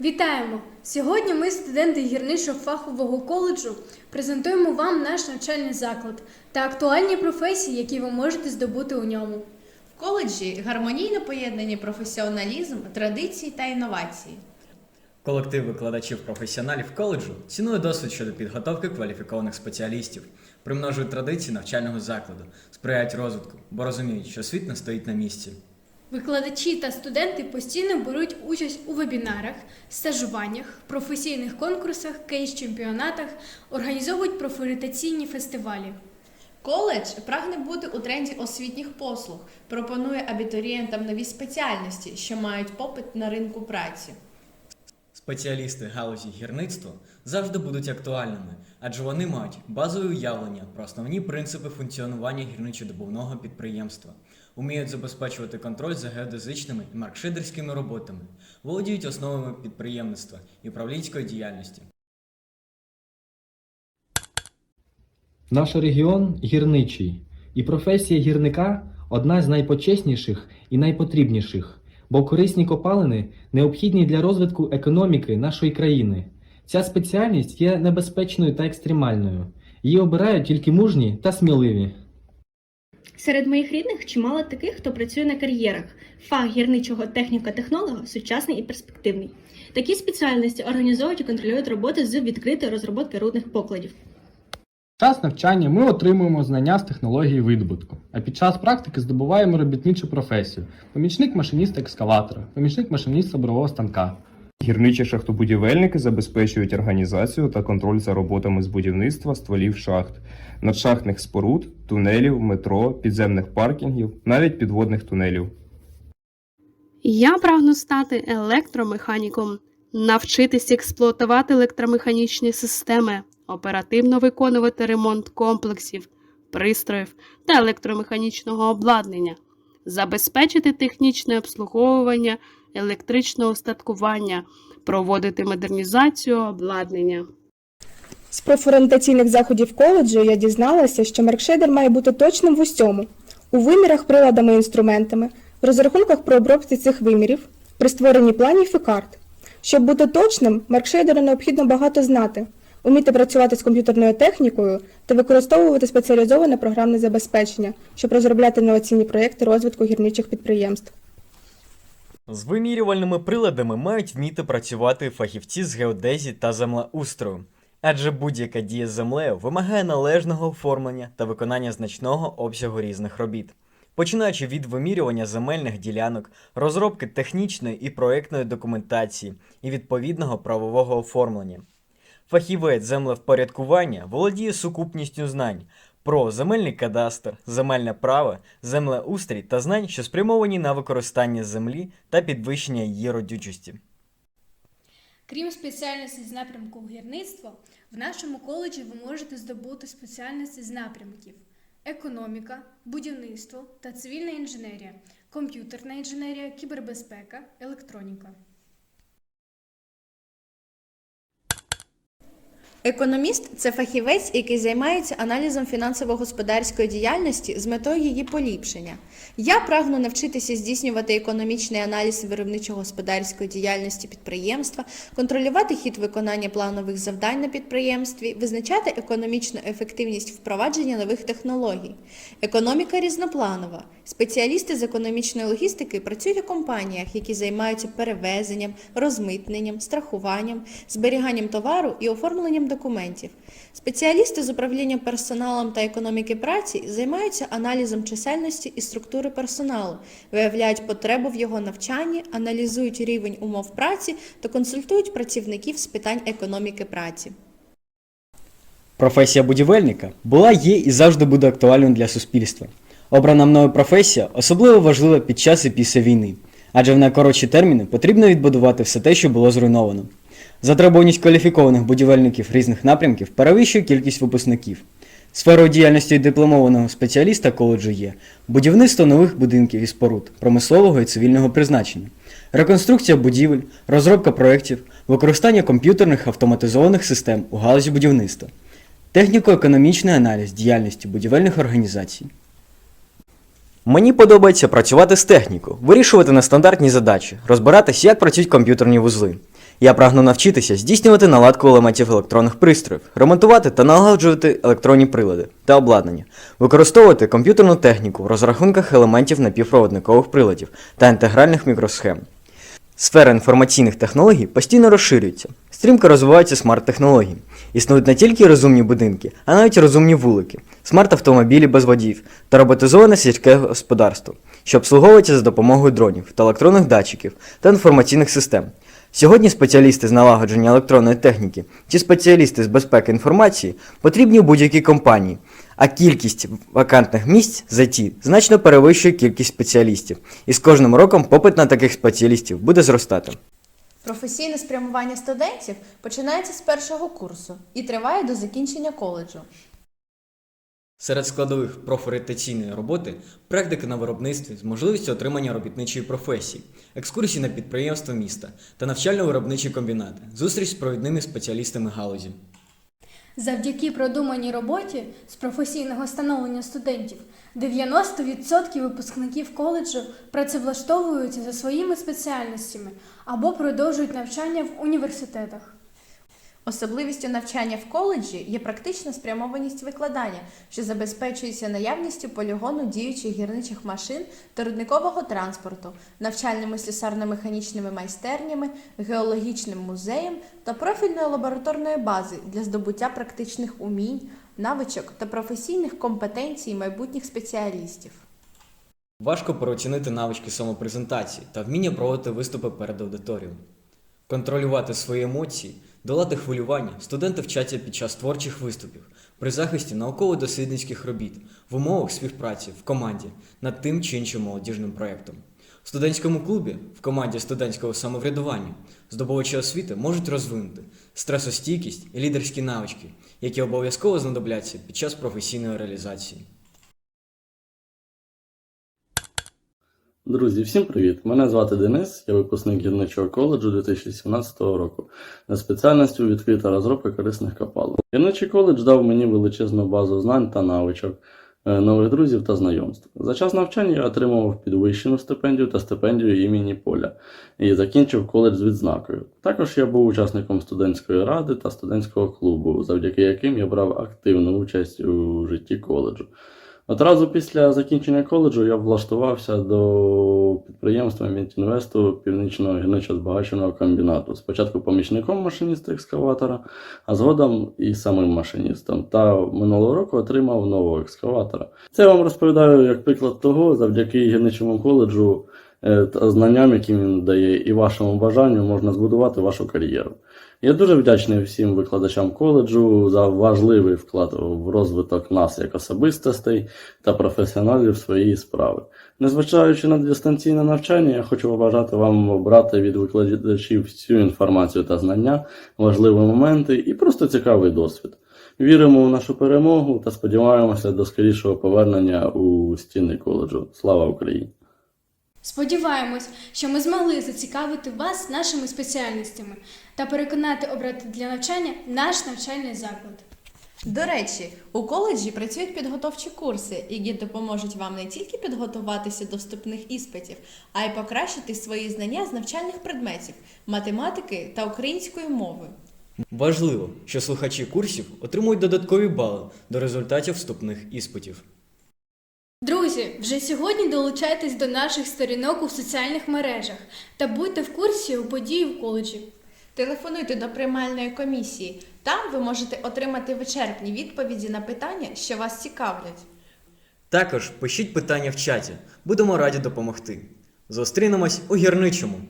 Вітаємо! Сьогодні ми, студенти гірничого фахового коледжу, презентуємо вам наш навчальний заклад та актуальні професії, які ви можете здобути у ньому. В коледжі гармонійно поєднані професіоналізм, традиції та інновації. Колектив викладачів-професіоналів коледжу цінує досвід щодо підготовки кваліфікованих спеціалістів, примножують традиції навчального закладу, сприяють розвитку, бо розуміють, що світ не стоїть на місці. Викладачі та студенти постійно беруть участь у вебінарах, стажуваннях, професійних конкурсах, кейс-чемпіонатах, організовують профорітаційні фестивалі. Коледж прагне бути у тренді освітніх послуг, пропонує абітурієнтам нові спеціальності, що мають попит на ринку праці. Спеціалісти галузі гірництва завжди будуть актуальними, адже вони мають базове уявлення про основні принципи функціонування гірничодобувного підприємства, уміють забезпечувати контроль за геодезичними і маркшидерськими роботами, володіють основами підприємництва і управлінської діяльності. Наш регіон гірничий, і професія гірника одна з найпочесніших і найпотрібніших, бо корисні копалини необхідні для розвитку економіки нашої країни. Ця спеціальність є небезпечною та екстремальною. Її обирають тільки мужні та сміливі. Серед моїх рідних чимало таких, хто працює на кар'єрах. Фах гірничого техніка-технолога сучасний і перспективний. Такі спеціальності організовують і контролюють роботи з відкритої розробки рудних покладів. Під час навчання ми отримуємо знання з технології видобутку, а під час практики здобуваємо робітничу професію: помічник машиніста екскаватора, помічник машиніста бурового станка. Гірничі шахтобудівельники забезпечують організацію та контроль за роботами з будівництва стволів шахт, надшахтних споруд, тунелів, метро, підземних паркінгів, навіть підводних тунелів. Я прагну стати електромеханіком, навчитись експлуатувати електромеханічні системи, оперативно виконувати ремонт комплексів, пристроїв та електромеханічного обладнання, забезпечити технічне обслуговування електричного устаткування, проводити модернізацію обладнання. З профорієнтаційних заходів коледжу я дізналася, що маркшейдер має бути точним в усьому у вимірах приладами і інструментами, в розрахунках про обробці цих вимірів, при створенні планів і карт. Щоб бути точним, маркшейдеру необхідно багато знати, уміти працювати з комп'ютерною технікою та використовувати спеціалізоване програмне забезпечення, щоб розробляти інноваційні проєкти розвитку гірничих підприємств. З вимірювальними приладами мають вміти працювати фахівці з геодезії та землеустрою, адже будь-яка дія з землею вимагає належного оформлення та виконання значного обсягу різних робіт. Починаючи від вимірювання земельних ділянок, розробки технічної і проектної документації і відповідного правового оформлення. Фахівець землевпорядкування володіє сукупністю знань про земельний кадастр, земельне право, землеустрій та знань, що спрямовані на використання землі та підвищення її родючості. Крім спеціальностей з напрямку гірництва, в нашому коледжі ви можете здобути спеціальності з напрямків економіка, будівництво та цивільна інженерія, комп'ютерна інженерія, кібербезпека, електроніка. Економіст це фахівець, який займається аналізом фінансово-господарської діяльності з метою її поліпшення. Я прагну навчитися здійснювати економічний аналіз виробничо-господарської діяльності підприємства, контролювати хід виконання планових завдань на підприємстві, визначати економічну ефективність впровадження нових технологій. Економіка різнопланова. Спеціалісти з економічної логістики працюють у компаніях, які займаються перевезенням, розмитненням, страхуванням, зберіганням товару і оформленням документів. Спеціалісти з управління персоналом та економіки праці займаються аналізом чисельності і структури персоналу, виявляють потребу в його навчанні, аналізують рівень умов праці та консультують працівників з питань економіки праці. Професія будівельника була, є і завжди буде актуальною для суспільства. Обрана мною професія особливо важлива під час і після війни, адже в найкоротші терміни потрібно відбудувати все те, що було зруйновано. Затребуваність кваліфікованих будівельників різних напрямків перевищує кількість випускників. Сферою діяльності дипломованого спеціаліста коледжу є будівництво нових будинків і споруд, промислового і цивільного призначення, реконструкція будівель, розробка проєктів, використання комп'ютерних автоматизованих систем у галузі будівництва, техніко-економічний аналіз діяльності будівельних організацій. Мені подобається працювати з технікою, вирішувати нестандартні задачі, розбиратись, як працюють комп'ютерні вузли. Я прагну навчитися здійснювати наладку елементів електронних пристроїв, ремонтувати та налагоджувати електронні прилади та обладнання, використовувати комп'ютерну техніку в розрахунках елементів напівпроводникових приладів та інтегральних мікросхем. Сфера інформаційних технологій постійно розширюється. Стрімко розвиваються смарт-технології. Існують не тільки розумні будинки, а навіть розумні вулики, смарт-автомобілі без водіїв та роботизоване сільське господарство, що обслуговується за допомогою дронів та електронних датчиків та інформаційних систем. Сьогодні спеціалісти з налагодження електронної техніки чи спеціалісти з безпеки інформації потрібні у будь-якій компанії, а кількість вакантних місць з IT значно перевищує кількість спеціалістів, і з кожним роком попит на таких спеціалістів буде зростати. Професійне спрямування студентів починається з першого курсу і триває до закінчення коледжу. Серед складових профорієнтаційної роботи практики на виробництві з можливістю отримання робітничої професії, екскурсії на підприємства міста та навчально-виробничі комбінати, зустріч з провідними спеціалістами галузі. Завдяки продуманій роботі з професійного становлення студентів 90% випускників коледжу працевлаштовуються за своїми спеціальностями або продовжують навчання в університетах. Особливістю навчання в коледжі є практична спрямованість викладання, що забезпечується наявністю полігону діючих гірничих машин та рудникового транспорту, навчальними слюсарно-механічними майстернями, геологічним музеєм та профільної лабораторної бази для здобуття практичних умінь, навичок та професійних компетенцій майбутніх спеціалістів. Важко переоцінити навички самопрезентації та вміння проводити виступи перед аудиторією. Контролювати свої емоції, долати хвилювання студенти вчаться під час творчих виступів, при захисті науково-дослідницьких робіт, в умовах співпраці в команді над тим чи іншим молодіжним проєктом. В студентському клубі, в команді студентського самоврядування, здобувачі освіти можуть розвинути стресостійкість і лідерські навички, які обов'язково знадобляться під час професійної реалізації. Друзі, всім привіт! Мене звати Денис, я випускник гірничого коледжу 2017 року за спеціальністю відкрита розробка корисних копалин. Гірничий коледж дав мені величезну базу знань та навичок, е, нових друзів та знайомств. За час навчання я отримував підвищену стипендію та стипендію імені Поля і закінчив коледж з відзнакою. Також я був учасником студентської ради та студентського клубу, завдяки яким я брав активну участь у житті коледжу. Одразу після закінчення коледжу я влаштувався до підприємства Мінтінвесту Північного гірничо-збагаченого комбінату. Спочатку помічником машиніста екскаватора, а згодом і самим машиністом. Та минулого року отримав нового екскаватора. Це я вам розповідаю як приклад того, завдяки гірничому коледжу е, та знанням, які він дає, і вашому бажанню можна збудувати вашу кар'єру. Я дуже вдячний всім викладачам коледжу за важливий вклад в розвиток нас як особистостей та професіоналів своєї справи. Незважаючи на дистанційне навчання, я хочу побажати вам обрати від викладачів всю інформацію та знання, важливі моменти і просто цікавий досвід. Віримо в нашу перемогу та сподіваємося до скорішого повернення у стіни коледжу. Слава Україні! Сподіваємось, що ми змогли зацікавити вас нашими спеціальностями та переконати обрати для навчання наш навчальний заклад. До речі, у коледжі працюють підготовчі курси, які допоможуть вам не тільки підготуватися до вступних іспитів, а й покращити свої знання з навчальних предметів, математики та української мови. Важливо, що слухачі курсів отримують додаткові бали до результатів вступних іспитів. Друзі, вже сьогодні долучайтесь до наших сторінок у соціальних мережах та будьте в курсі у події в коледжі. Телефонуйте до приймальної комісії. Там ви можете отримати вичерпні відповіді на питання, що вас цікавлять. Також пишіть питання в чаті, будемо раді допомогти. Зустрінемось у гірничому.